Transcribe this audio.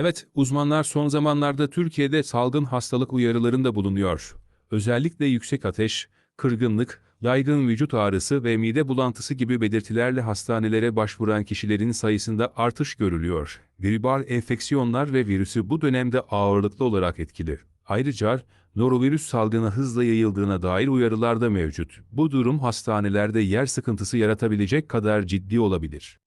Evet, uzmanlar son zamanlarda Türkiye'de salgın hastalık uyarılarında bulunuyor. Özellikle yüksek ateş, kırgınlık, yaygın vücut ağrısı ve mide bulantısı gibi belirtilerle hastanelere başvuran kişilerin sayısında artış görülüyor. Gribal enfeksiyonlar ve virüsü bu dönemde ağırlıklı olarak etkili. Ayrıca norovirüs salgını hızla yayıldığına dair uyarılar da mevcut. Bu durum hastanelerde yer sıkıntısı yaratabilecek kadar ciddi olabilir.